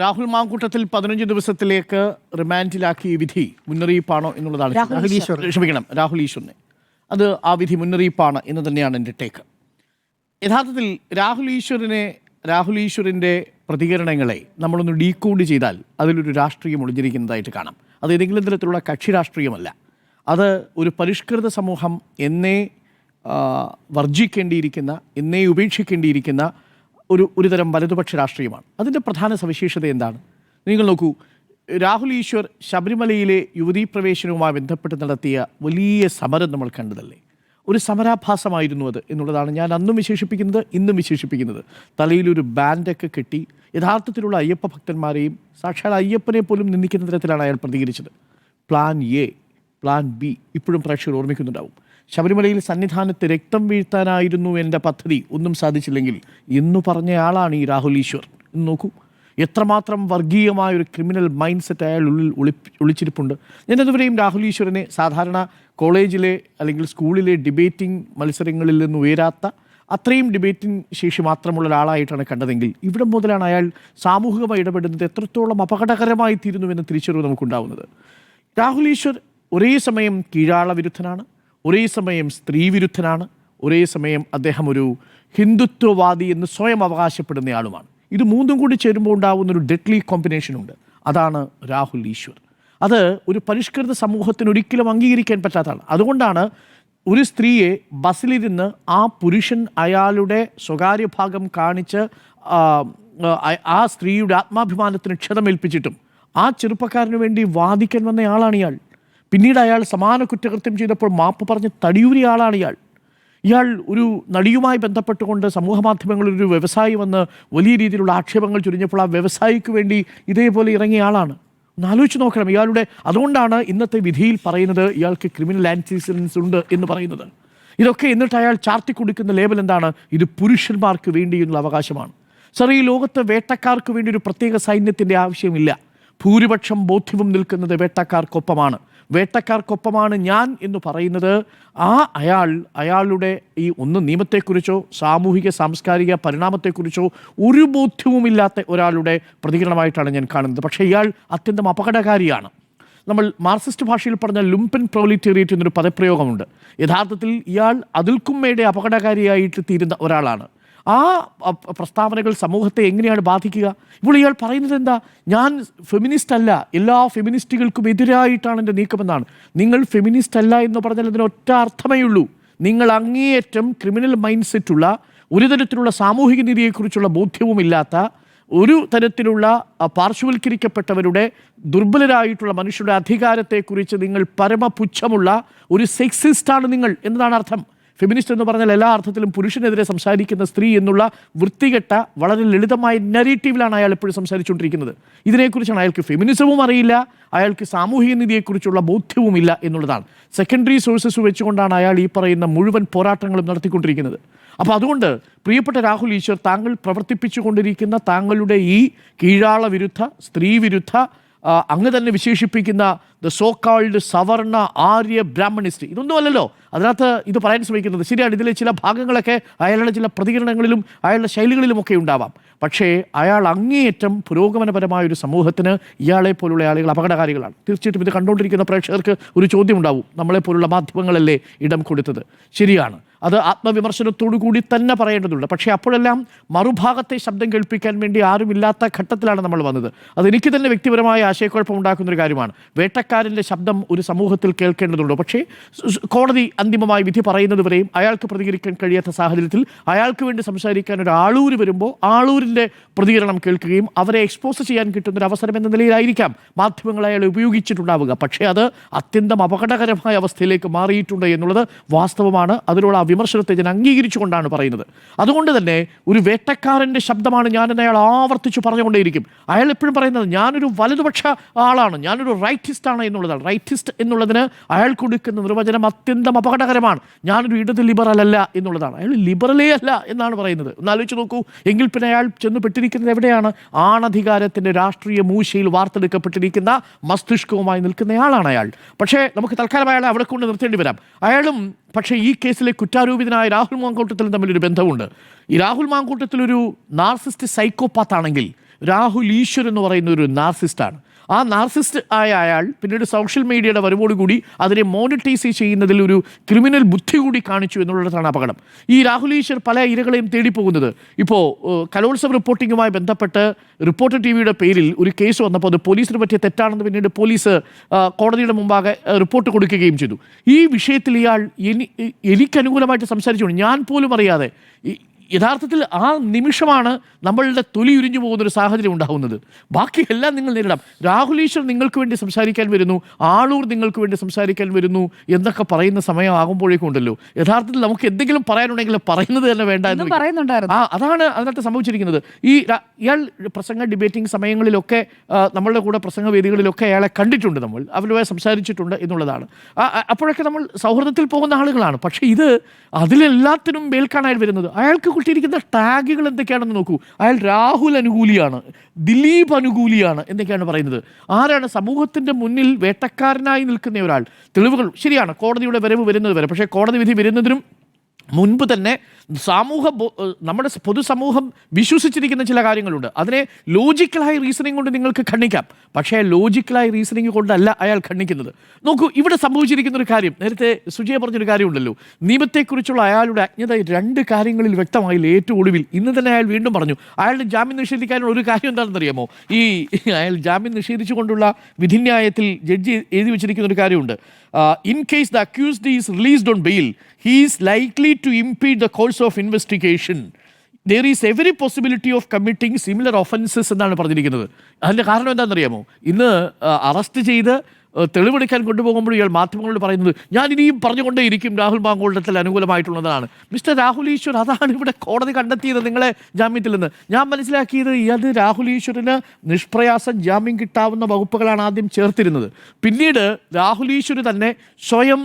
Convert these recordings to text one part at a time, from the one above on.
രാഹുൽ മാങ്കൂട്ടത്തിൽ പതിനഞ്ച് ദിവസത്തിലേക്ക് റിമാൻഡിലാക്കിയ വിധി മുന്നറിയിപ്പാണോ എന്നുള്ളതാണ്. രാഹുൽ ഈശ്വർ. ക്ഷമിക്കണം രാഹുൽ ഈശ്വറിനെ. അത് ആ വിധി മുന്നറിയിപ്പാണ് എന്ന് തന്നെയാണ് എന്റെ ടേക്ക്. യഥാർത്ഥത്തിൽ രാഹുൽ ഈശ്വറിനെ രാഹുൽ ഈശ്വറിന്റെ പ്രതികരണങ്ങളെ നമ്മളൊന്ന് ഡീകോഡ് ചെയ്താൽ അതിലൊരു രാഷ്ട്രീയം ഒളിഞ്ഞിരിക്കുന്നതായിട്ട് കാണാം. അത് ഏതെങ്കിലും തരത്തിലുള്ള കക്ഷി രാഷ്ട്രീയമല്ല. അത് ഒരു പരിഷ്കൃത സമൂഹം എന്നേ വർജിക്കേണ്ടിയിരിക്കുന്ന എന്നേ ഉപേക്ഷിക്കേണ്ടിയിരിക്കുന്ന ഒരു ഒരുതരം വലതുപക്ഷ രാഷ്ട്രീയമാണ്. അതിന്റെ പ്രധാന സവിശേഷത എന്താണ്? നിങ്ങൾ നോക്കൂ രാഹുൽ ഈശ്വർ ശബരിമലയിലെ യുവതീ പ്രവേശനവുമായി ബന്ധപ്പെട്ട് നടത്തിയ വലിയ സമരം നമ്മൾ കണ്ടതല്ലേ? ഒരു സമരാഭാസമായിരുന്നു അത് എന്നുള്ളതാണ് ഞാൻ അന്നും വിശേഷിപ്പിക്കുന്നത് ഇന്നും വിശേഷിപ്പിക്കുന്നത്. തലയിലൊരു ബാൻഡൊക്കെ കെട്ടി യഥാർത്ഥത്തിലുള്ള അയ്യപ്പ ഭക്തന്മാരെയും സാക്ഷാൽ അയ്യപ്പനെ പോലും നിന്ദിക്കുന്ന തരത്തിലാണ് അയാൾ പ്രതികരിച്ചത്. പ്ലാൻ എ പ്ലാൻ ബി ഇപ്പോഴും പ്രേക്ഷകർ ഓർമ്മിക്കുന്നുണ്ടാവും. ശബരിമലയിൽ സന്നിധാനത്ത് രക്തം വീഴ്ത്താനായിരുന്നു എന്റെ പദ്ധതി. ഒന്നും സാധിച്ചില്ലെങ്കിൽ എന്ന് പറഞ്ഞയാളാണ് ഈ രാഹുൽ ഈശ്വർ. എന്ന് നോക്കൂ. എത്രമാത്രം വർഗീയമായ ഒരു ക്രിമിനൽ മൈൻഡ് സെറ്റ് അയാൾ ഉള്ളിൽ ഒളി ഒളിച്ചിരിപ്പുണ്ട്. ഞാനതുവരെയും രാഹുൽ ഈശ്വരനെ സാധാരണ കോളേജിലെ അല്ലെങ്കിൽ സ്കൂളിലെ ഡിബേറ്റിംഗ് മത്സരങ്ങളിൽ നിന്ന് ഉയരാത്ത അത്രയും ഡിബേറ്റിംഗ് ശേഷി മാത്രമുള്ള ഒരാളായിട്ടാണ് കണ്ടതെങ്കിൽ ഇവിടെ മുതലാണ് അയാൾ സാമൂഹികമായി ഇടപെടുന്നത് എത്രത്തോളം അപകടകരമായി തീരുന്നുവെന്ന് തിരിച്ചറിവ് നമുക്കുണ്ടാവുന്നത്. രാഹുൽ ഈശ്വർ ഒരേ സമയം കീഴാള വിരുദ്ധനാണ് ഒരേ സമയം സ്ത്രീവിരുദ്ധനാണ്. ഒരേ സമയം അദ്ദേഹം ഒരു ഹിന്ദുത്വവാദി എന്ന് സ്വയം അവകാശപ്പെടുന്നയാളുമാണ് ഇത് മൂന്നും കൂടി ചേരുമ്പോൾ ഉണ്ടാകുന്ന ഒരു ഡെഡ്ലി കോമ്പിനേഷൻ ഉണ്ട്. അതാണ് രാഹുൽ ഈശ്വർ. അത് ഒരു പരിഷ്കൃത സമൂഹത്തിന് ഒരിക്കലും അംഗീകരിക്കാൻ പറ്റാത്തതാണ്. അതുകൊണ്ടാണ് ഒരു സ്ത്രീയെ ബസ്സിലിരുന്ന് ആ പുരുഷൻ അയാളുടെ സ്വകാര്യ ഭാഗം കാണിച്ച് ആ, സ്ത്രീയുടെ ആത്മാഭിമാനത്തിന് ക്ഷതമേൽപ്പിച്ചിട്ടും ആ ചെറുപ്പക്കാരന് വേണ്ടി വാദിക്കാൻ വന്നയാളാണ് ഇയാൾ. പിന്നീട് അയാൾ സമാന കുറ്റകൃത്യം ചെയ്തപ്പോൾ മാപ്പ് പറഞ്ഞ് തടിയൂരിയ ആളാണ് ഇയാൾ. ഇയാൾ ഒരു നടിയുമായി ബന്ധപ്പെട്ടുകൊണ്ട് സമൂഹ മാധ്യമങ്ങളിൽ ഒരു വ്യവസായി വന്ന് വലിയ രീതിയിലുള്ള ആക്ഷേപങ്ങൾ ചുരിഞ്ഞപ്പോൾ ആ വ്യവസായിക്ക് വേണ്ടി ഇതേപോലെ ഇറങ്ങിയ ആളാണ്. ഒന്ന് ആലോചിച്ച് നോക്കണം ഇയാളുടെ അതുകൊണ്ടാണ് ഇന്നത്തെ വിധിയിൽ പറയുന്നത് ഇയാൾക്ക് ക്രിമിനൽ ആന്റിസിഡൻസ് ഉണ്ട് എന്ന് പറയുന്നത്. ഇതൊക്കെ എന്നിട്ട് അയാൾ ചാർത്തി കൊടുക്കുന്ന ലേബൽ എന്താണ്? ഇത് പുരുഷന്മാർക്ക് വേണ്ടിയുള്ള അവകാശമാണ്. സർ ഈ ലോകത്ത് വേട്ടക്കാർക്ക് വേണ്ടി ഒരു പ്രത്യേക സൈന്യത്തിന്റെ ആവശ്യമില്ല. ഭൂരിപക്ഷം ബോധ്യവും നിൽക്കുന്നത് വേട്ടക്കാർക്കൊപ്പമാണ്. വേട്ടക്കാർക്കൊപ്പമാണ് ഞാൻ എന്ന് പറയുന്നത്. ആ അയാൾ അയാളുടെ ഈ ഒന്ന് നിയമത്തെക്കുറിച്ചോ സാമൂഹിക സാംസ്കാരിക പരിണാമത്തെക്കുറിച്ചോ ഒരു ബോധ്യവുമില്ലാത്ത ഒരാളുടെ പ്രതികരണമായിട്ടാണ് ഞാൻ കാണുന്നത്. പക്ഷേ ഇയാൾ അത്യന്തം അപകടകാരിയാണ്. നമ്മൾ മാർക്സിസ്റ്റ് ഭാഷയിൽ പറഞ്ഞ ലുംപൻ പ്രോലിറ്റേറിയറ്റ് എന്നൊരു പദപ്രയോഗമുണ്ട്. യഥാർത്ഥത്തിൽ ഇയാൾ അതിൽക്കുമ്മയുടെ അപകടകാരിയായിട്ട് തീരുന്ന ഒരാളാണ്. ആ പ്രസ്താവനകൾ സമൂഹത്തെ എങ്ങനെയാണ് ബാധിക്കുക? ഇപ്പോൾ ഇയാൾ പറയുന്നത് എന്താ? ഞാൻ ഫെമിനിസ്റ്റ് അല്ല. എല്ലാ ഫെമിനിസ്റ്റുകൾക്കും എതിരായിട്ടാണ് എന്റെ നീക്കമെന്നാണ്. നിങ്ങൾ ഫെമിനിസ്റ്റ് അല്ല എന്ന് പറഞ്ഞാൽ അതിന് ഒറ്റ അർത്ഥമേ ഉള്ളൂ. നിങ്ങൾ അങ്ങേയറ്റം ക്രിമിനൽ മൈൻഡ് സെറ്റുള്ള ഒരു തരത്തിലുള്ള സാമൂഹിക നീതിയെക്കുറിച്ചുള്ള ബോധ്യവുമില്ലാത്ത ഒരു തരത്തിലുള്ള പാർശ്വവൽക്കരിക്കപ്പെട്ടവരുടെ ദുർബലരായിട്ടുള്ള മനുഷ്യരുടെ അധികാരത്തെക്കുറിച്ച് നിങ്ങൾ പരമപുച്ഛമുള്ള ഒരു സെക്സിസ്റ്റാണ് നിങ്ങൾ എന്നതാണ് അർത്ഥം. ഫെമിനിസ്റ്റ് എന്ന് പറഞ്ഞാൽ എല്ലാ അർത്ഥത്തിലും പുരുഷനെതിരെ സംസാരിക്കുന്ന സ്ത്രീ എന്നുള്ള വൃത്തികെട്ട വളരെ ലളിതമായ നെറേറ്റീവിലാണ് അയാൾ എപ്പോഴും സംസാരിച്ചുകൊണ്ടിരിക്കുന്നത്. ഇതിനെക്കുറിച്ചാണ് അയാൾക്ക് ഫെമിനിസവും അറിയില്ല അയാൾക്ക് സാമൂഹിക നീതിയെക്കുറിച്ചുള്ള ബോധ്യവുമില്ല എന്നുള്ളതാണ്. സെക്കൻഡറി സോഴ്സസ് വെച്ചുകൊണ്ടാണ് അയാൾ ഈ പറയുന്ന മുഴുവൻ പോരാട്ടങ്ങളും നടത്തിക്കൊണ്ടിരിക്കുന്നത്. അപ്പോൾ അതുകൊണ്ട് പ്രിയപ്പെട്ട രാഹുൽ ഈശ്വർ താങ്കൾ പ്രവർത്തിപ്പിച്ചുകൊണ്ടിരിക്കുന്ന താങ്കളുടെ ഈ കീഴാള വിരുദ്ധ സ്ത്രീ വിരുദ്ധ അങ്ങ് തന്നെ വിശേഷിപ്പിക്കുന്ന ദ സോ കാൾഡ് സവർണ ആര്യ ബ്രാഹ്മണിസ്റ്റ് ഇതൊന്നുമല്ലല്ലോ അതിനകത്ത് ഇത് പറയാൻ ശ്രമിക്കുന്നത് ശരിയാണ്. ഇതിലെ ചില ഭാഗങ്ങളൊക്കെ അയാളുടെ ചില പ്രതികരണങ്ങളിലും അയാളുടെ ശൈലികളിലുമൊക്കെ ഉണ്ടാവാം. പക്ഷേ അയാൾ അങ്ങേയറ്റം പുരോഗമനപരമായ ഒരു സമൂഹത്തിന് ഇയാളെ പോലുള്ള ആളുകൾ അപകടകാരികളാണ്. തീർച്ചയായിട്ടും ഇത് കണ്ടുകൊണ്ടിരിക്കുന്ന പ്രേക്ഷകർക്ക് ഒരു ചോദ്യം ഉണ്ടാവും നമ്മളെപ്പോലുള്ള മാധ്യമങ്ങളല്ലേ ഇടം കൊടുത്തത്? ശരിയാണ്. അത് ആത്മവിമർശനത്തോടു കൂടി തന്നെ പറയേണ്ടതുണ്ട്. പക്ഷേ അപ്പോഴെല്ലാം മറുഭാഗത്തെ ശബ്ദം കേൾപ്പിക്കാൻ വേണ്ടി ആരുമില്ലാത്ത ഘട്ടത്തിലാണ് നമ്മൾ വന്നത്. അത് എനിക്ക് തന്നെ വ്യക്തിപരമായ ആശയക്കുഴപ്പം ഉണ്ടാക്കുന്ന ഒരു കാര്യമാണ് വേട്ടക്കാരന്റെ ശബ്ദം ഒരു സമൂഹത്തിൽ കേൾക്കേണ്ടതുണ്ടോ. പക്ഷേ കോടതി അന്തിമമായി വിധി പറയുന്നത് വരെയും അയാൾക്ക് പ്രതികരിക്കാൻ കഴിയാത്ത സാഹചര്യത്തിൽ അയാൾക്ക് വേണ്ടി സംസാരിക്കാൻ ഒരു ആളൂര് വരുമ്പോൾ ആളൂരിന്റെ പ്രതികരണം കേൾക്കുകയും അവരെ എക്സ്പോസ് ചെയ്യാൻ കിട്ടുന്ന ഒരു അവസരം എന്ന നിലയിലായിരിക്കാം മാധ്യമങ്ങൾ അയാൾ ഉപയോഗിച്ചിട്ടുണ്ടാവുക. പക്ഷേ അത് അത്യന്തം അപകടകരമായ അവസ്ഥയിലേക്ക് മാറിയിട്ടുണ്ട് എന്നുള്ളത് വാസ്തവമാണ്. അതിനുള്ള ആ വിമർശനത്തെ ഞാൻ അംഗീകരിച്ചുകൊണ്ടാണ് പറയുന്നത്. അതുകൊണ്ട് തന്നെ ഒരു വേട്ടക്കാരന്റെ ശബ്ദമാണ് ഞാനെന്ന് അയാൾ ആവർത്തിച്ച് പറഞ്ഞുകൊണ്ടേയിരിക്കും. അയാൾ എപ്പോഴും പറയുന്നത് ഞാനൊരു വലതുപക്ഷ ആളാണ്. ഞാനൊരു റൈറ്റിസ്റ്റ് എന്നുള്ളതാണ്. റൈറ്റിസ്റ്റ് എന്നുള്ളതിന് അയാൾ കൊടുക്കുന്ന നിർവചനം അത്യന്തം അപകടകരമാണ്. ഞാനൊരു ഇടത് ലിബറൽ അല്ല എന്നുള്ളതാണ്. അയാൾ ലിബറലേ അല്ല എന്നാണ് പറയുന്നത്. ഒന്ന് ആലോചിച്ച് നോക്കൂ. എങ്കിൽ പിന്നെ അയാൾ ചെന്ന് പെട്ടിരിക്കുന്നത് എവിടെയാണ്? ആണധികാരത്തിന്റെ രാഷ്ട്രീയ മൂശയിൽ വാർത്തെടുക്കപ്പെട്ടിരിക്കുന്ന മസ്തിഷ്കവുമായി നിൽക്കുന്നയാളാണ് അയാൾ. പക്ഷേ നമുക്ക് തൽക്കാലം അയാളെ അവിടെ കൊണ്ട് നിർത്തേണ്ടി വരാം. അയാളും പക്ഷേ ഈ കേസിലെ കുറ്റാരോപിതനായ രാഹുൽ മാങ്കൂട്ടത്തിലും തമ്മിലൊരു ബന്ധമുണ്ട്. ഈ രാഹുൽ മാങ്കൂട്ടത്തിലൊരു നാർസിസ്റ്റ് സൈക്കോപാത്ത് ആണെങ്കിൽ രാഹുൽ ഈശ്വർ എന്ന് പറയുന്ന ഒരു നാർസിസ്റ്റാണ് ആ നാർസിസ്റ്റ് ആയ അയാൾ പിന്നീട് സോഷ്യൽ മീഡിയയുടെ വരവോടുകൂടി അതിനെ മോണിറ്റൈസ് ചെയ്യുന്നതിൽ ഒരു ക്രിമിനൽ ബുദ്ധി കൂടി കാണിച്ചു എന്നുള്ളതാണ് അപകടം. ഈ രാഹുൽ ഈശ്വർ പല ഇരകളെയും തേടിപ്പോകുന്നത്. ഇപ്പോൾ കലോത്സവ റിപ്പോർട്ടിങ്ങുമായി ബന്ധപ്പെട്ട് റിപ്പോർട്ടർ ടി വിയുടെ പേരിൽ ഒരു കേസ് വന്നപ്പോൾ അത് പോലീസിന് പറ്റിയ തെറ്റാണെന്ന് പിന്നീട് പോലീസ് കോടതിയുടെ മുമ്പാകെ റിപ്പോർട്ട് കൊടുക്കുകയും ചെയ്തു. ഈ വിഷയത്തിൽ ഇയാൾ എനി എനിക്ക് അനുകൂലമായിട്ട് സംസാരിച്ചുകൊണ്ട് ഞാൻ പോലും അറിയാതെ യഥാർത്ഥത്തിൽ ആ നിമിഷമാണ് നമ്മളുടെ തൊലി ഉരിഞ്ഞു പോകുന്ന ഒരു സാഹചര്യം ഉണ്ടാകുന്നത്. ബാക്കി എല്ലാം നിങ്ങൾ നേരിടാം. രാഹുൽ ഈശ്വർ നിങ്ങൾക്ക് വേണ്ടി സംസാരിക്കാൻ വരുന്നു ആളൂർ നിങ്ങൾക്ക് വേണ്ടി സംസാരിക്കാൻ വരുന്നു എന്നൊക്കെ പറയുന്ന സമയമാകുമ്പോഴേക്കും ഉണ്ടല്ലോ. യഥാർത്ഥത്തിൽ നമുക്ക് എന്തെങ്കിലും പറയാനുണ്ടെങ്കിൽ പറയുന്നത് തന്നെ വേണ്ട എന്ന് പറയുന്നുണ്ടായിരുന്നു. ആ അതാണ് അതിനകത്ത് സംഭവിച്ചിരിക്കുന്നത്. ഈ ഇയാൾ പ്രസംഗ ഡിബേറ്റിംഗ് സമയങ്ങളിലൊക്കെ നമ്മളുടെ കൂടെ പ്രസംഗ വേദികളിലൊക്കെ അയാളെ കണ്ടിട്ടുണ്ട് നമ്മൾ. അവരുമായി സംസാരിച്ചിട്ടുണ്ട് എന്നുള്ളതാണ്. അപ്പോഴൊക്കെ നമ്മൾ സൗഹൃദത്തിൽ പോകുന്ന ആളുകളാണ്. പക്ഷേ ഇത് അതിലെല്ലാത്തിനും മേൽക്കാണ് അയാൾ വരുന്നത്. അയാൾക്ക് കിട്ടിയിരിക്കുന്ന ടാഗുകൾ എന്തൊക്കെയാണെന്ന് നോക്കൂ. അയാൾ രാഹുൽ അനുകൂലിയാണ് ദിലീപ് അനുകൂലിയാണ് എന്നൊക്കെയാണ് പറയുന്നത്. ആരാണ് സമൂഹത്തിന്റെ മുന്നിൽ വേട്ടക്കാരനായി നിൽക്കുന്ന ഒരാൾ? തെളിവുകൾ ശരിയാണ് കോടതിയുടെ വരവ് വരുന്നത് വരെ. പക്ഷേ കോടതി വിധി വരുന്നതിനും മുൻപ് തന്നെ സാമൂഹ നമ്മുടെ പൊതുസമൂഹം വിശ്വസിച്ചിരിക്കുന്ന ചില കാര്യങ്ങളുണ്ട്. അതിനെ ലോജിക്കലായ റീസണിങ് കൊണ്ട് നിങ്ങൾക്ക് ഖണ്ഡിക്കാം. പക്ഷേ ലോജിക്കലായ റീസണിങ് കൊണ്ടല്ല അയാൾ ഖണ്ഡിക്കുന്നത്. നോക്കൂ ഇവിടെ സംഭവിച്ചിരിക്കുന്ന ഒരു കാര്യം. നേരത്തെ സുജയ പറഞ്ഞൊരു കാര്യമുണ്ടല്ലോ. നിയമത്തെക്കുറിച്ചുള്ള അയാളുടെ അജ്ഞത രണ്ട് കാര്യങ്ങളിൽ വ്യക്തമായില്ല. ഏറ്റവും ഒടുവിൽ ഇന്ന് തന്നെ അയാൾ വീണ്ടും പറഞ്ഞു. അയാളുടെ ജാമ്യം നിഷേധിക്കാനുള്ള ഒരു കാര്യം എന്താണെന്ന് അറിയാമോ ഈ അയാൾ ജാമ്യം നിഷേധിച്ചുകൊണ്ടുള്ള വിധിന്യായത്തിൽ ജഡ്ജി എഴുതി വെച്ചിരിക്കുന്ന ഒരു കാര്യമുണ്ട്. Uh, in case the accused is released on bail, he is likely to impede the course of investigation. There is every possibility of committing similar offences എന്നാണ് പറഞ്ഞിരിക്കുന്നത്. അതിന്റെ കാരണം എന്താണെന്നറിയാമോ? ഇന്ന് അറസ്റ്റ് ചെയ്ത് തെളിവെടുക്കാൻ കൊണ്ടുപോകുമ്പോൾ ഇയാൾ മാധ്യമങ്ങളോട് പറയുന്നത് ഞാൻ ഇനിയും പറഞ്ഞുകൊണ്ടേയിരിക്കും രാഹുൽ മാങ്കോളത്തിൽ അനുകൂലമായിട്ടുള്ളതാണ്. മിസ്റ്റർ രാഹുൽ ഈശ്വർ അതാണ് ഇവിടെ കോടതി കണ്ടെത്തിയത് നിങ്ങളെ ജാമ്യത്തിൽ നിന്ന്. ഞാൻ മനസ്സിലാക്കിയത് അത് രാഹുൽ ഈശ്വറിന് നിഷ്പ്രയാസം ജാമ്യം കിട്ടാവുന്ന വകുപ്പുകളാണ് ആദ്യം ചേർത്തിരുന്നത്. പിന്നീട് രാഹുൽ ഈശ്വർ തന്നെ സ്വയം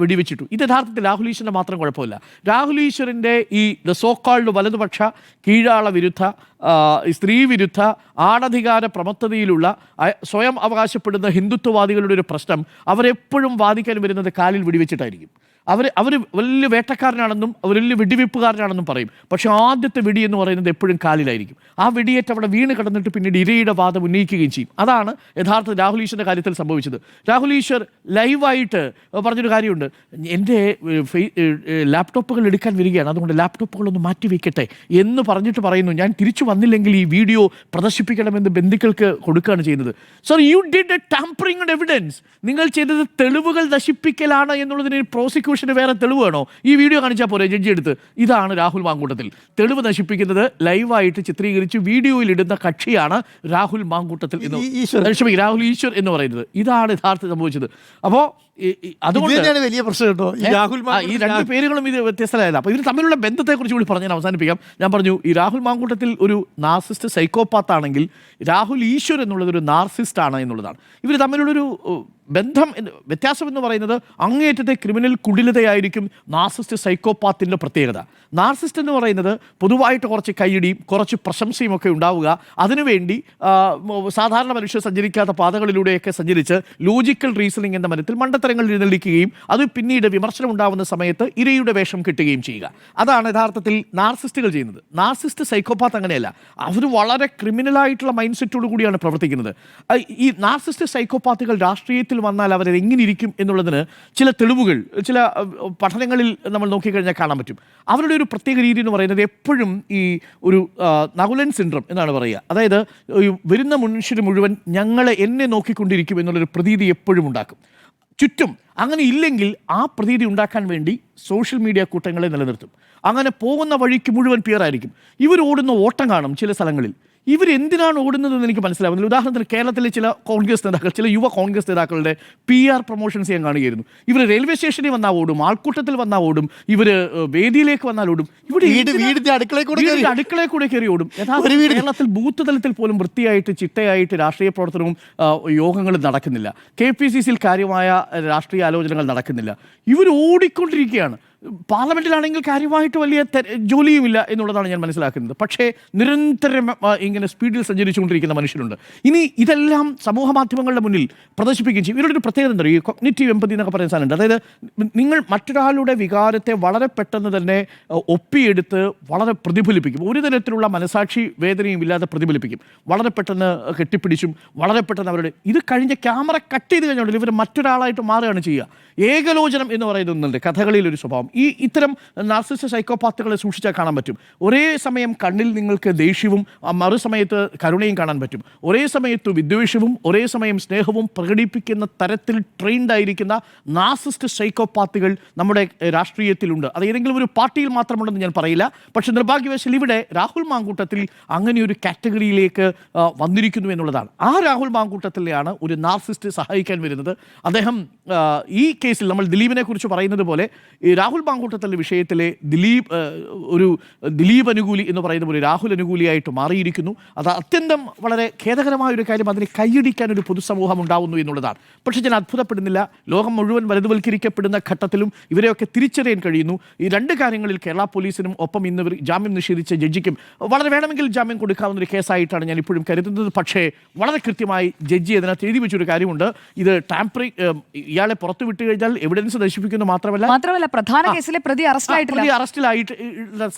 വെടിവെച്ചിട്ടു. ഇത് യഥാർത്ഥത്തിൽ രാഹുൽ ഈശ്വറിന്റെ മാത്രം കുഴപ്പമില്ല. രാഹുൽ ഈശ്വറിന്റെ ഈ ദ സോക്കാൾഡ് വലതുപക്ഷ കീഴാള വിരുദ്ധ സ്ത്രീ വിരുദ്ധ ആണധികാര പ്രമത്തതയിലുള്ള സ്വയം അവകാശപ്പെടുന്ന ഹിന്ദുത്വവാദികളുടെ ഒരു പ്രശ്നം അവരെപ്പോഴും വാദിക്കാൻ വരുന്നത് കാലിൽ വെടിവെച്ചിട്ടായിരിക്കും. അവർ അവർ വലിയ വേട്ടക്കാരനാണെന്നും വലിയ വെടിവെപ്പുകാരനാണെന്നും പറയും. പക്ഷെ ആദ്യത്തെ വെടി എന്ന് പറയുന്നത് എപ്പോഴും കാലിലായിരിക്കും. ആ വെടിയേറ്റ് അവിടെ വീണ് കിടന്നിട്ട് പിന്നീട് ഇരയുടെ വാദം ഉന്നയിക്കുകയും ചെയ്യും. അതാണ് യഥാർത്ഥ രാഹുൽ ഈശ്വറിന്റെ കാര്യത്തിൽ സംഭവിച്ചത്. രാഹുൽ ഈശ്വർ ലൈവായിട്ട് പറഞ്ഞൊരു കാര്യമുണ്ട്. എന്റെ ലാപ്ടോപ്പുകൾ എടുക്കാൻ വരികയാണ്. അതുകൊണ്ട് ലാപ്ടോപ്പുകളൊന്ന് മാറ്റി വയ്ക്കട്ടെ എന്ന് പറഞ്ഞിട്ട് പറയുന്നു. ഞാൻ തിരിച്ചു വന്നില്ലെങ്കിൽ ഈ വീഡിയോ പ്രദർശിപ്പിക്കണമെന്ന് ബന്ധുക്കൾക്ക് കൊടുക്കുകയാണ് ചെയ്യുന്നത്. Sir you did a tampering evidence നിങ്ങൾ ചെയ്തത് തെളിവുകൾ നശിപ്പിക്കലാണ് എന്നുള്ളതിന് പ്രോസിക്യൂഷന് വേറെ തെളിവ് വേണോ? ഈ വീഡിയോ കാണിച്ചാൽ പോരെ ജഡ്ജി എടുത്ത്. ഇതാണ് രാഹുൽ മാങ്കൂട്ടത്തിൽ. തെളിവ് നശിപ്പിക്കുന്നത് ലൈവായിട്ട് ചിത്രീകരിച്ച് വീഡിയോയിൽ ഇടുന്ന കക്ഷിയാണ് രാഹുൽ മാങ്കൂട്ടത്തിൽ എന്ന് ഈശ്വരൻ. രാഹുൽ ഈശ്വർ എന്ന് പറയുന്നത്. ഇതാണ് യഥാർത്ഥം സംഭവിച്ചത്. അപ്പോൾ അതുകൊണ്ടാണ് അതുകൊണ്ട് വലിയ പ്രശ്നം കേട്ടോ. ഈ രാഹുൽ ഈ രണ്ട് പേരുകളും ഇത് വ്യത്യസ്തരായത് അപ്പോൾ ഇവർ തമ്മിലുള്ള ബന്ധത്തെക്കുറിച്ച് കൂടി പറഞ്ഞ് ഞാൻ അവസാനിപ്പിക്കാം. ഞാൻ പറഞ്ഞു ഈ രാഹുൽ മാങ്കൂട്ടത്തിൽ ഒരു നാർസിസ്റ്റ് സൈക്കോപാത്ത് ആണെങ്കിൽ രാഹുൽ ഈശ്വർ എന്നുള്ളത് ഒരു നാർസിസ്റ്റ് ആണ് എന്നുള്ളതാണ്. ഇവർ തമ്മിലുള്ളൊരു ബന്ധം വ്യത്യാസം എന്ന് പറയുന്നത് അങ്ങേയറ്റത്തെ ക്രിമിനൽ കുടിലതയായിരിക്കും നാർസിസ്റ്റ് സൈക്കോപാത്തിന്റെ പ്രത്യേകത. നാർസിസ്റ്റ് എന്ന് പറയുന്നത് പൊതുവായിട്ട് കുറച്ച് കൈയിടിയും കുറച്ച് പ്രശംസയും ഒക്കെ ഉണ്ടാവുക. അതിനുവേണ്ടി സാധാരണ മനുഷ്യർ സഞ്ചരിക്കാത്ത പാതകളിലൂടെയൊക്കെ സഞ്ചരിച്ച് ലോജിക്കൽ റീസണിംഗ് എന്ന മനത്തിൽ മണ്ടത്തരങ്ങൾ എഴുന്നള്ളിക്കുകയും അത് പിന്നീട് വിമർശനം ഉണ്ടാവുന്ന സമയത്ത് ഇരയുടെ വേഷം കിട്ടുകയും ചെയ്യുക. അതാണ് യഥാർത്ഥത്തിൽ നാർസിസ്റ്റുകൾ ചെയ്യുന്നത്. നാർസിസ്റ്റ് സൈക്കോപാത്ത് അങ്ങനെയല്ല. അവർ വളരെ ക്രിമിനലായിട്ടുള്ള മൈൻഡ് സെറ്റോടു കൂടിയാണ് പ്രവർത്തിക്കുന്നത്. ഈ നാർസിസ്റ്റ് സൈക്കോപാത്തുകൾ രാഷ്ട്രീയത്തിൽ വന്നാൽ അവരെങ്ങനെ ഇരിക്കും എന്നുള്ളതിന് ചില തെളിവുകൾ ചില പഠനങ്ങളിൽ നമ്മൾ നോക്കിക്കഴിഞ്ഞാൽ കാണാൻ പറ്റും. അവരുടെ ഒരു പ്രത്യേക രീതി എന്ന് പറയുന്നത് എപ്പോഴും ഈ ഒരു നകുലൻ സിൻഡ്രം എന്നാണ് പറയുക. അതായത് വരുന്ന മനുഷ്യർ മുഴുവൻ ഞങ്ങളെ എന്നെ നോക്കിക്കൊണ്ടിരിക്കും എന്നുള്ളൊരു പ്രതീതി എപ്പോഴും ഉണ്ടാക്കും. ചുറ്റും അങ്ങനെ ഇല്ലെങ്കിൽ ആ പ്രതീതി ഉണ്ടാക്കാൻ വേണ്ടി സോഷ്യൽ മീഡിയ കൂട്ടങ്ങളെ നിലനിർത്തും. അങ്ങനെ പോകുന്ന വഴിക്ക് മുഴുവൻ പിയറായിരിക്കും. ഇവർ ഓടുന്ന ഓട്ടം കാണും ചില സ്ഥലങ്ങളിൽ. ഇവർ എന്തിനാണ് ഓടുന്നതെന്ന് എനിക്ക് മനസ്സിലാവുന്നില്ല. ഉദാഹരണത്തിന് കേരളത്തിലെ ചില കോൺഗ്രസ് നേതാക്കൾ ചില യുവ കോൺഗ്രസ് നേതാക്കളുടെ പി ആർ പ്രൊമോഷൻസ് ഞാൻ കാണുകയായിരുന്നു. ഇവർ റെയിൽവേ സ്റ്റേഷനിൽ വന്നാൽ ഓടും ആൾക്കൂട്ടത്തിൽ വന്നാൽ ഓടും ഇവർ വേദിയിലേക്ക് വന്നാൽ ഓടും. ഇവിടെ വീടിന്റെ അടുക്കളയിൽ കൂടെ കയറി. ഓടും. കേരളത്തിൽ ബൂത്ത് തലത്തിൽ പോലും വൃത്തിയായിട്ട് ചിട്ടയായിട്ട് രാഷ്ട്രീയ പ്രവർത്തനവും യോഗങ്ങളും നടക്കുന്നില്ല. കെ പി സി സിയിൽ കാര്യമായ രാഷ്ട്രീയ ആലോചനകൾ നടക്കുന്നില്ല. ഇവർ ഓടിക്കൊണ്ടിരിക്കുകയാണ്. പാർലമെന്റിലാണെങ്കിൽ കാര്യമായിട്ട് വലിയ ജോലിയുമില്ല എന്നുള്ളതാണ് ഞാൻ മനസ്സിലാക്കുന്നത്. പക്ഷേ നിരന്തരം ഇങ്ങനെ സ്പീഡിൽ സഞ്ചരിച്ചുകൊണ്ടിരിക്കുന്ന മനുഷ്യരുണ്ട്. ഇനി ഇതെല്ലാം സമൂഹ മാധ്യമങ്ങളുടെ മുന്നിൽ പ്രദർശിപ്പിക്കുകയും ചെയ്യും. ഇവരുടെ ഒരു പ്രത്യേകത എന്താ? ഈ കൊഗ്നിറ്റീവ് എമ്പതി എന്നൊക്കെ പറയുന്ന സാധനമുണ്ട്. അതായത് നിങ്ങൾ മറ്റൊരാളുടെ വികാരത്തെ വളരെ പെട്ടെന്ന് തന്നെ ഒപ്പിയെടുത്ത് വളരെ പ്രതിഫലിപ്പിക്കും. ഒരു തരത്തിലുള്ള മനസാക്ഷി വേദനയും ഇല്ലാതെ പ്രതിഫലിപ്പിക്കും. വളരെ പെട്ടെന്ന് കെട്ടിപ്പിടിച്ചും വളരെ പെട്ടെന്ന് അവരുടെ ഇത് കഴിഞ്ഞ ക്യാമറ കട്ട് ചെയ്ത് കഴിഞ്ഞാൽ ഇവർ മറ്റൊരാളായിട്ട് മാറുകയാണ് ചെയ്യുക. ഏകലോചനം എന്ന് പറയുന്നുണ്ട് കഥകളിയിലൊരു സ്വഭാവം. ഈ ഇത്തരം നാർസിസ്റ്റ് സൈക്കോപാത്തുകളെ സൂക്ഷിച്ചാൽ കാണാൻ പറ്റും. ഒരേ സമയം കണ്ണിൽ നിങ്ങൾക്ക് ദേഷ്യവും മറുസമയത്ത് കരുണയും കാണാൻ പറ്റും. ഒരേ സമയത്ത് വിദ്വേഷവും ഒരേ സമയം സ്നേഹവും പ്രകടിപ്പിക്കുന്ന തരത്തിൽ ട്രെയിൻഡ് ആയിരിക്കുന്ന നാർസിസ്റ്റ് സൈക്കോപാത്തുകൾ നമ്മുടെ രാഷ്ട്രീയത്തിലുണ്ട്. അത് ഏതെങ്കിലും ഒരു പാർട്ടിയിൽ മാത്രമുണ്ടെന്ന് ഞാൻ പറയില്ല. പക്ഷേ നിർഭാഗ്യവശാൽ ഇവിടെ രാഹുൽ മാങ്കൂട്ടത്തിൽ അങ്ങനെ ഒരു കാറ്റഗറിയിലേക്ക് വന്നിരിക്കുന്നു എന്നുള്ളതാണ്. ആ രാഹുൽ മാങ്കൂട്ടത്തിലെയാണ് ഒരു നാർസിസ്റ്റ് സഹായിക്കാൻ വരുന്നത്. അദ്ദേഹം ഈ കേസിൽ നമ്മൾ ദിലീപിനെ കുറിച്ച് പറയുന്നത് പോലെ രാഹുൽ മാങ്കൂട്ടത്തിന്റെ വിഷയത്തിലെ ദിലീപ് ഒരു ദിലീപ് അനുകൂലി എന്ന് പറയുന്ന പോലെ രാഹുൽ അനുകൂലിയായിട്ട് മാറിയിരിക്കുന്നു. അത് അത്യന്തം വളരെ ഖേദകരമായ ഒരു കാര്യം. അതിനെ കൈയടിക്കാൻ ഒരു പൊതുസമൂഹം ഉണ്ടാവുന്നു എന്നുള്ളതാണ്. പക്ഷേ ഞാൻ അത്ഭുതപ്പെടുന്നില്ല. ലോകം മുഴുവൻ വലതുവൽക്കരിക്കപ്പെടുന്ന ഘട്ടത്തിലും ഇവരെയൊക്കെ തിരിച്ചറിയാൻ കഴിയുന്നു. ഈ രണ്ട് കാര്യങ്ങളിൽ കേരള പോലീസിനും ഒപ്പം ഇന്ന് ജാമ്യം നിഷേധിച്ച ജഡ്ജിക്കും വളരെ വേണമെങ്കിൽ ജാമ്യം കൊടുക്കാവുന്ന ഒരു കേസായിട്ടാണ് ഞാൻ ഇപ്പോഴും കരുതുന്നത്. പക്ഷേ വളരെ കൃത്യമായി ജഡ്ജി അതിനകത്ത് എഴുതി വെച്ചൊരു കാര്യമുണ്ട്. ഇത് ടാംപറി ഇയാളെ പുറത്തു വിട്ടു കഴിഞ്ഞാൽ എവിഡൻസ് നശിപ്പിക്കുന്നു മാത്രമല്ല മാത്രമല്ല പ്രധാന കേസിലെ പ്രതി പ്രതി അറസ്റ്റിലായിട്ട്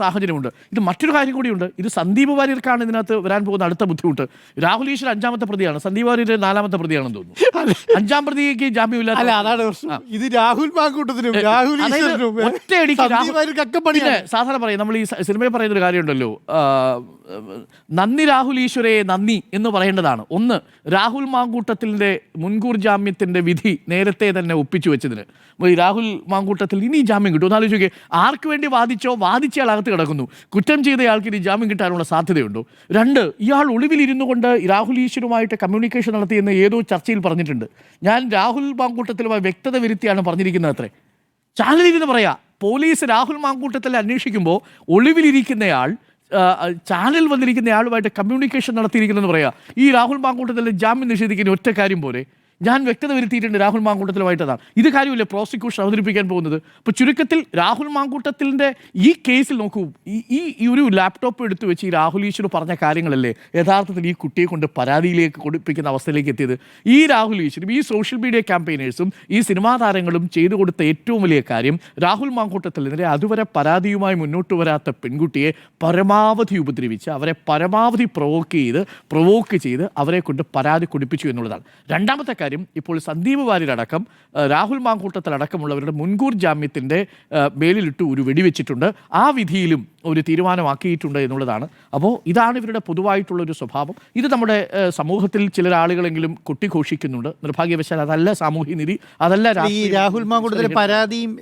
സാഹചര്യമുണ്ട്. ഇത് മറ്റൊരു കാര്യം കൂടിയുണ്ട്. ഇത് സന്ദീപ് വാര്യർക്കാണ് ഇതിനകത്ത് വരാൻ പോകുന്ന അടുത്ത ബുദ്ധിമുട്ട്. രാഹുൽ ഈശ്വർ അഞ്ചാമത്തെ പ്രതിയാണ്. സന്ദീപ് വാര്യർ നാലാമത്തെ പ്രതിയാണെന്ന് തോന്നുന്നു. അഞ്ചാം പ്രതിക്ക് ജാമ്യമില്ലാത്ത അല്ല അതാണ് ഇത് രാഹുൽ മാങ്കൂട്ടത്തിനും രാഹുൽ ഒറ്റയടിക്ക് സാധാരണ പറയും നമ്മൾ ഈ സിനിമയിൽ പറയുന്ന ഒരു കാര്യമുണ്ടല്ലോ നന്ദി രാഹുൽ ഈശ്വരയെ നന്ദി എന്ന് പറയേണ്ടതാണ്. ഒന്ന് രാഹുൽ മാങ്കൂട്ടത്തിന്റെ മുൻകൂർ ജാമ്യത്തിന്റെ വിധി നേരത്തെ തന്നെ ഒപ്പിച്ചു വെച്ചതിന്. രാഹുൽ മാങ്കൂട്ടത്തിൽ ഇനി ജാമ്യം കിട്ടും. ഒന്ന് എന്നാലും നോക്കിയേ ആർക്ക് വേണ്ടി വാദിച്ചോ വാദിച്ചയാൾ അകത്ത് കിടക്കുന്നു. കുറ്റം ചെയ്തയാൾക്ക് ഇനി ജാമ്യം കിട്ടാനുള്ള സാധ്യതയുണ്ടോ? രണ്ട് ഇയാൾ ഒളിവിലിരുന്നു കൊണ്ട് രാഹുൽ ഈശ്വരുമായിട്ട് കമ്മ്യൂണിക്കേഷൻ നടത്തിയെന്ന് ഏതോ ചർച്ചയിൽ പറഞ്ഞിട്ടുണ്ട്. ഞാൻ രാഹുൽ മാങ്കൂട്ടത്തിലുമായി വ്യക്തത വരുത്തിയാണ് പറഞ്ഞിരിക്കുന്നത് അത്രേ. ചാനലിരുന്ന് പറയാം പോലീസ് രാഹുൽ മാങ്കൂട്ടത്തിൽ അന്വേഷിക്കുമ്പോൾ ഒളിവിലിരിക്കുന്നയാൾ ചാനൽ ചാനൽ വന്നിരിക്കുന്നയാളുമായിട്ട് കമ്മ്യൂണിക്കേഷൻ നടത്തിയിരിക്കുന്നതെന്ന് പറയാം. ഈ രാഹുൽ മാങ്കൂട്ടത്തിൽ ജാമ്യം നിഷേധിക്കുന്ന ഒറ്റ കാര്യം പോലെ ഞാൻ വ്യക്തത വരുത്തിയിട്ടുണ്ട് രാഹുൽ മാങ്കൂട്ടത്തിലുമായിട്ടതാണ്. ഇത് കാര്യമില്ല പ്രോസിക്യൂഷൻ അവതരിപ്പിക്കാൻ പോകുന്നത്. അപ്പോൾ ചുരുക്കത്തിൽ രാഹുൽ മാങ്കൂട്ടത്തിന്റെ ഈ കേസിൽ നോക്കൂ. ഈ ഈ ഈ ഒരു ലാപ്ടോപ്പ് എടുത്തു വെച്ച് ഈ രാഹുൽ ഈശ്വർ പറഞ്ഞ കാര്യങ്ങളല്ലേ? യഥാർത്ഥത്തിൽ ഈ കുട്ടിയെ കൊണ്ട് പരാതിയിലേക്ക് കൊടുപ്പിക്കുന്ന അവസ്ഥയിലേക്ക് എത്തിയത്. ഈ രാഹുൽ ഈശ്വരും ഈ സോഷ്യൽ മീഡിയ ക്യാമ്പയിനേഴ്സും ഈ സിനിമാ താരങ്ങളും ചെയ്തു കൊടുത്ത ഏറ്റവും വലിയ കാര്യം രാഹുൽ മാങ്കൂട്ടത്തിനെതിരെ അതുവരെ പരാതിയുമായി മുന്നോട്ട് വരാത്ത പെൺകുട്ടിയെ പരമാവധി ഉപദ്രവിച്ച് അവരെ പരമാവധി പ്രൊവോക്ക് ചെയ്ത് പ്രൊവോക്ക് ചെയ്ത് അവരെ കൊണ്ട് പരാതി കൊടുപ്പിച്ചു എന്നുള്ളതാണ്. രണ്ടാമത്തെ കാര്യം ഇപ്പോൾ സന്ദീപ് വാര്യരടക്കം രാഹുൽ മാങ്കൂട്ടത്തിലടക്കമുള്ളവരുടെ മുൻകൂർ ജാമ്യത്തിന്റെ മേലിലിട്ട് ഒരു വെടിവെച്ചിട്ടുണ്ട്. ആ വിധിയിലും ഒരു തീരുമാനമാക്കിയിട്ടുണ്ട് എന്നുള്ളതാണ്. അപ്പോൾ ഇതാണ് ഇവരുടെ പൊതുവായിട്ടുള്ള ഒരു സ്വഭാവം. ഇത് നമ്മുടെ സമൂഹത്തിൽ ചില ആളുകളെങ്കിലും കൊട്ടിഘോഷിക്കുന്നുണ്ട്. നിർഭാഗ്യവശാൽ അതല്ല സാമൂഹ്യ നീതി അതല്ല ഈ രാഹുൽ മാങ്കൂട്ടത്തിലെ പരാതിയും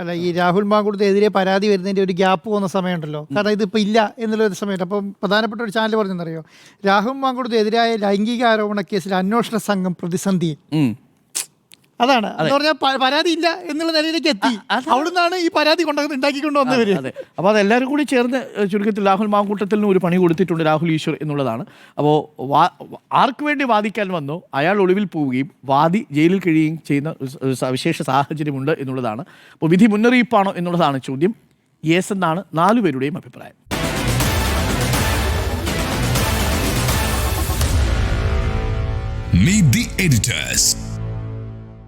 അല്ല ഈ രാഹുൽ മാങ്കൂട്ടത്തിനെതിരെ പരാതി വരുന്നതിന്റെ ഒരു ഗ്യാപ്പ് പോകുന്ന സമയമുണ്ടല്ലോ. കാരണം ഇതിപ്പോൾ ഇല്ല എന്നുള്ള ഒരു സമയത്ത്. അപ്പം പ്രധാനപ്പെട്ട ഒരു ചാനൽ പറഞ്ഞെന്നറിയോ? രാഹുൽ മാങ്കൂട്ടത്തിനെതിരായ ലൈംഗിക ആരോപണ കേസിൽ അന്വേഷണ സംഘം പ്രതിസന്ധി. ഉം. അതാണ്. എന്ന് പറഞ്ഞാൽ പരാതി ഇല്ല എന്നുള്ള നിലയിലേക്ക് എത്തി. അവിടുന്നാണ് ഈ പരാതി കൊണ്ടുവന്ന് ഉണ്ടാക്കിക്കൊണ്ട് വന്നവര് അപ്പോൾ അതെല്ലാവരും കൂടി ചേർന്ന് ചുരുക്കത്തിൽ രാഹുൽ മാങ്കൂട്ടത്തിന് ഒരു പണി കൊടുത്തിട്ടുണ്ട് രാഹുൽ ഈശ്വർ എന്നുള്ളതാണ്. അപ്പോൾ ആർക്ക് വേണ്ടി വാദിക്കാൻ വന്നോ? അയാൾ ഒളിവിൽ പോവുകയും വാദി ജയിലിൽ കഴിയുകയും ചെയ്യുന്ന സവിശേഷ സാഹചര്യമുണ്ട് എന്നുള്ളതാണ്. അപ്പോൾ വിധി മുന്നറിയിപ്പാണോ എന്നുള്ളതാണ് ചോദ്യം. യെസ് എന്നാണ് നാലുപേരുടെയും അഭിപ്രായം. Meet the editors.